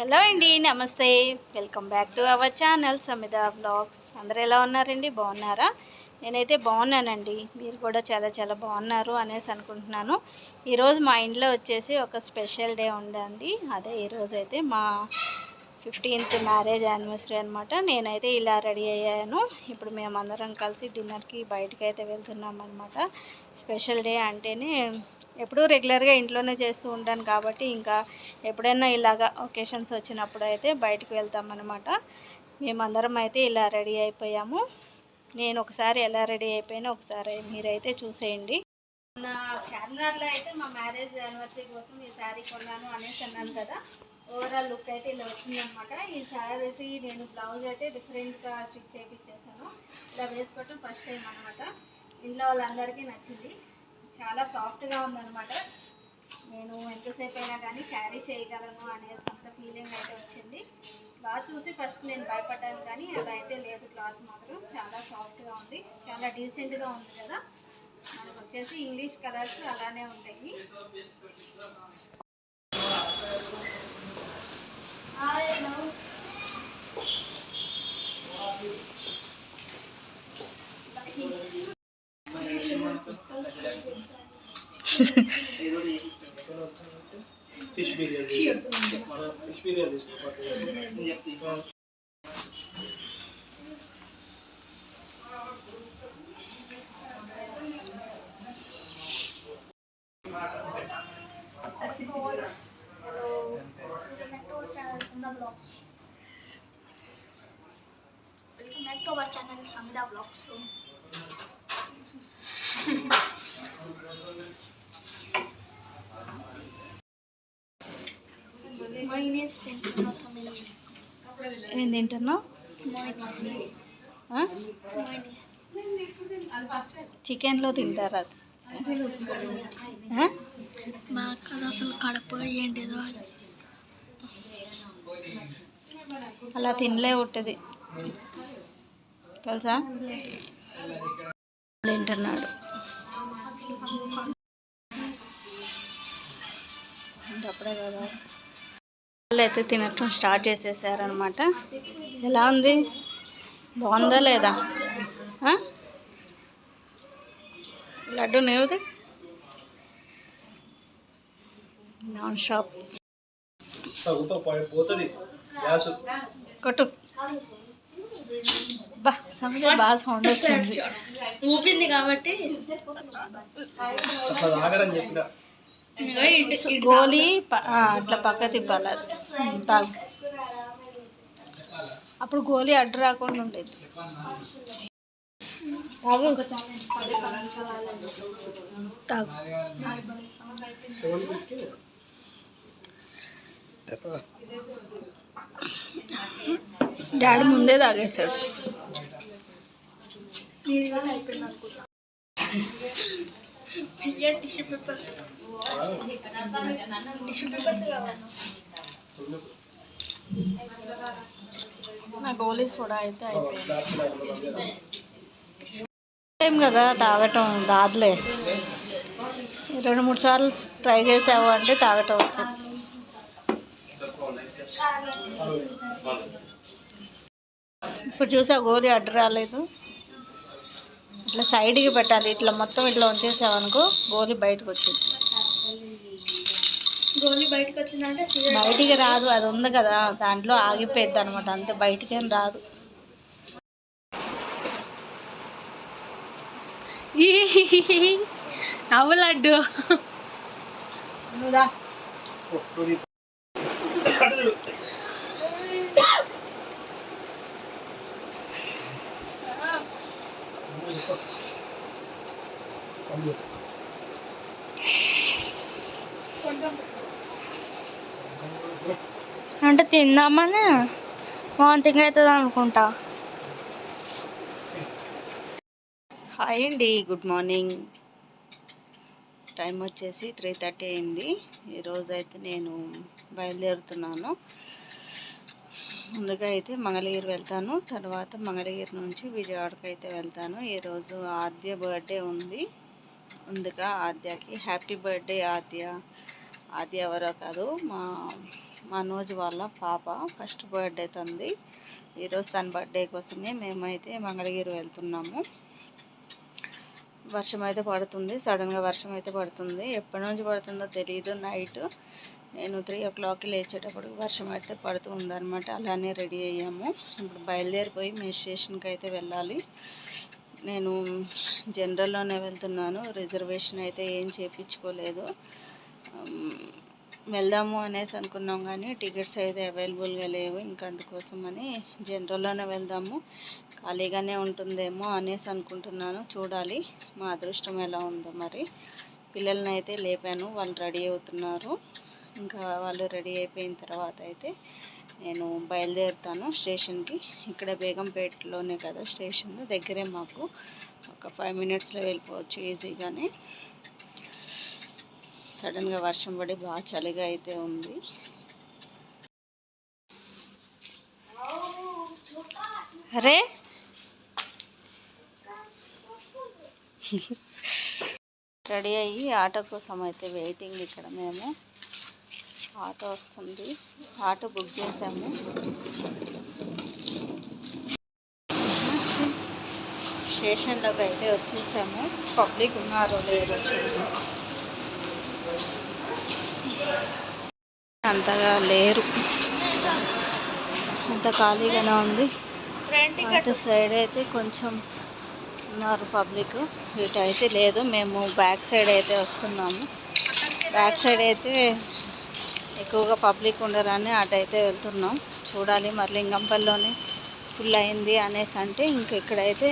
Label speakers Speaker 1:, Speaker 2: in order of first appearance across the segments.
Speaker 1: Hello అండి నమస్తే. Welcome back to our channel Samita vlogs అందరూ ఎలా ఉన్నారండి? బాగున్నారా? నేనైతే బాగున్నానండి. మీరు కూడా చాలా చాలా బాగున్నారు అనేసి అనుకుంటున్నాను. ఈరోజు మా ఇంట్లో వచ్చేసి ఒక స్పెషల్ డే ఉందండి. అదే ఈరోజు అయితే మా ఫిఫ్టీన్త్ మ్యారేజ్ యానివర్సరీ అనమాట నేనైతే ఇలా రెడీ అయ్యాను. ఇప్పుడు మేమందరం కలిసి డిన్నర్కి బయటకు అయితే వెళ్తున్నాం అనమాట స్పెషల్ డే అంటేనే ఎప్పుడూ రెగ్యులర్గా ఇంట్లోనే చేస్తూ ఉంటాను కాబట్టి ఇంకా ఎప్పుడైనా ఇలాగా ఒకేషన్స్ వచ్చినప్పుడు అయితే బయటకు వెళ్తామన్నమాట. మేమందరం అయితే ఇలా రెడీ అయిపోయాము. నేను ఒకసారి ఎలా రెడీ అయిపోయినా ఒకసారి మీరైతే చూసేయండి. నా చార్మినార్లో అయితే మా మ్యారేజ్ యానివర్సరీ కోసం ఈ శారీ కొన్నాను అనేసి అన్నాను కదా. ఓవరాల్ లుక్ అయితే ఇలా వచ్చిందనమాట ఈ శారీకి నేను బ్లౌజ్ అయితే డిఫరెంట్గా స్టిచ్ చేయించేసాను ఇలా వేసుకోవటం ఫస్ట్ టైం అనమాట ఇంట్లో వాళ్ళందరికీ నచ్చింది. చాలా సాఫ్ట్గా ఉందన్నమాట. నేను ఎంతసేపు అయినా కానీ క్యారీ చేయగలను అనే అంత ఫీలింగ్ అయితే వచ్చింది. క్లాత్ చూసి ఫస్ట్ నేను భయపడ్డాను కానీ అలా అయితే లేదు. క్లాత్ మాత్రం చాలా సాఫ్ట్గా ఉంది. చాలా డీసెంట్గా ఉంది కదా. మనకు వచ్చేసి ఇంగ్లీష్ కలర్స్ అలానే ఉంటాయి.
Speaker 2: ఫిష్ బిర్యానీ మన ఫిష్ బిర్యానీ తీసుకో
Speaker 3: welcome back to our channel Samita vlogs తింటున్నా
Speaker 1: ఏం తింటున్నావు చికెన్లో తింటారా అది?
Speaker 3: మా అక్క అసలు కడప ఏంటిదో
Speaker 1: అలా తినలే ఉంటుంది తెలుసా? తింటున్నాడు. అప్పుడే కదా వాళ్ళు అయితే తినటం స్టార్ట్ చేసేసారనమాట. ఎలా ఉంది? బాగుందా లేదా? లడ్డు నేవుది? నాన్ షాప్ కొట్టు. బా బాగా సౌండ్ వచ్చింది
Speaker 3: ఊపింది కాబట్టి.
Speaker 1: గోలీ అట్లా పక్క తిప్పాలి తాగు. అప్పుడు గోలీ అడ్డు రాకుండా ఉండేది. తాగు తాగు. డాడీ ముందే తాగేశాడు.
Speaker 3: టిష్యూ పేపర్స్ టిష్యూ పేపర్స్
Speaker 1: నా గోలీ సోడా అయితే అయిపోయింది. కదా తాగటం రాదులే. రెండు మూడు సార్లు ట్రై చేసావు అంటే తాగటం వచ్చింది. ఇప్పుడు చూసా గోరి అడ్డు రాలేదు. ఇట్లా సైడ్కి పెట్టాలి. ఇట్లా మొత్తం ఇట్లా ఉంచేసావు అనుకో గోలి బయటకు వచ్చింది
Speaker 3: గోలీ బయటకు వచ్చిందంటే
Speaker 1: బయటికి రాదు. అది ఉంది కదా. దాంట్లో ఆగిపోయింది అనమాట అంతే. బయటికి ఏం రాదు నవ్వులడ్డు నువ్వుదా అంటే తిందామని వాంతింగ్ అవుతుంది అనుకుంటా. హాయ్ అండి గుడ్ మార్నింగ్. టైం వచ్చేసి త్రీ థర్టీ అయింది. ఈరోజు అయితే నేను బయలుదేరుతున్నాను. ముందుగా అయితే మంగళగిరి వెళ్తాను. తర్వాత మంగళగిరి నుంచి విజయవాడకి అయితే వెళ్తాను. ఈరోజు ఆద్య బర్త్డే ఉంది. ముందుగా ఆద్యకి హ్యాపీ బర్త్డే ఆద్య. ఆద్య ఎవరో కాదు మా మనోజ్ వాళ్ళ పాప ఫస్ట్ బర్త్డే తంది ఈరోజు తన బర్త్డే కోసమే మేమైతే మంగళగిరి వెళ్తున్నాము. వర్షం అయితే పడుతుంది. సడన్గా వర్షం అయితే పడుతుంది. ఎప్పటి నుంచి పడుతుందో తెలియదు నైట్ నేను త్రీ ఓ క్లాక్కి లేచేటప్పుడు వర్షం అయితే పడుతూ ఉందన్నమాట. అలానే రెడీ అయ్యాము. ఇప్పుడు బయలుదేరిపోయి మీ స్టేషన్కి అయితే వెళ్ళాలి. నేను జనరల్లోనే వెళ్తున్నాను. రిజర్వేషన్ అయితే ఏం చేయించుకోలేదు వెళ్దాము అనేసి అనుకున్నాం కానీ టికెట్స్ అయితే అవైలబుల్గా లేవు. ఇంకా అందుకోసమని జనరల్లోనే వెళ్దాము. ఖాళీగానే ఉంటుందేమో అనేసి అనుకుంటున్నాను. చూడాలి మా అదృష్టం ఎలా ఉందో మరి. పిల్లల్ని అయితే లేపాను. వాళ్ళు రెడీ అవుతున్నారు. ఇంకా వాళ్ళు రెడీ అయిపోయిన తర్వాత అయితే నేను బయలుదేరుతాను స్టేషన్కి. ఇక్కడ బేగంపేటలోనే కదా స్టేషన్. దగ్గరే మాకు ఒక ఫైవ్ మినిట్స్లో వెళ్ళిపోవచ్చు ఈజీగానే. సడన్గా వర్షం పడి బాగా చలిగా అయితే ఉంది. అరే! రెడీ అయ్యి ఆటో కోసం అయితే వెయిటింగ్ ఇక్కడ మేము. ఆటో వస్తుంది. ఆటో బుక్ చేసాము స్టేషన్లోకి అయితే వచ్చేసాము. పబ్లిక్ ఉన్నారు లేరు. అంతగా లేరు. అంత ఖాళీగానే ఉంది. అటు సైడ్ అయితే కొంచెం ఉన్నారు పబ్లిక్. ఇటు అయితే లేదు. మేము బ్యాక్ సైడ్ అయితే వస్తున్నాము. బ్యాక్ సైడ్ అయితే ఎక్కువగా పబ్లిక్ ఉండరని అటు అయితే వెళ్తున్నాం. చూడాలి మరి లింగంపల్లిలోనే ఫుల్ అయింది అనేసి అంటే ఇంక ఇక్కడైతే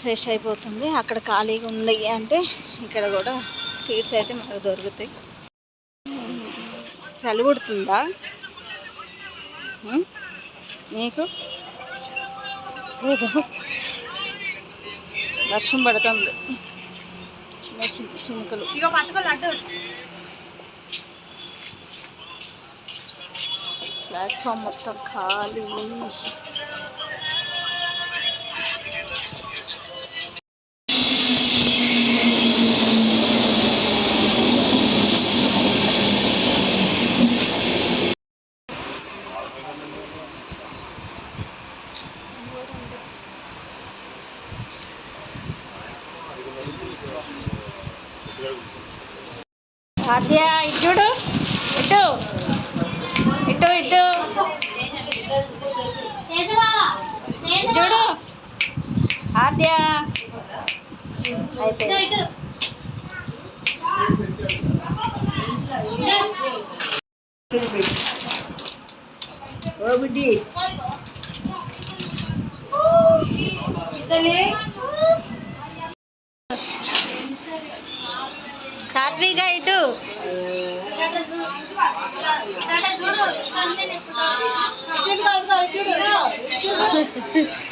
Speaker 1: ఫ్రెష్ అయిపోతుంది. అక్కడ ఖాళీగా ఉంది అంటే ఇక్కడ కూడా సీట్స్ అయితే మనకు దొరుకుతాయి. చలి పుడుతుందా? మీకు వర్షం పడుతుంది. చిన్న చిన్న చినుకలు. ప్లాట్ఫామ్ మొత్తం ఖాళీ ఆద్య Selamat ya. Ayo. Oh, Budi. Kita lihat. Satri ga itu. Tata dulu, tata dulu. Tata dulu, tata dulu. Tata dulu, tata.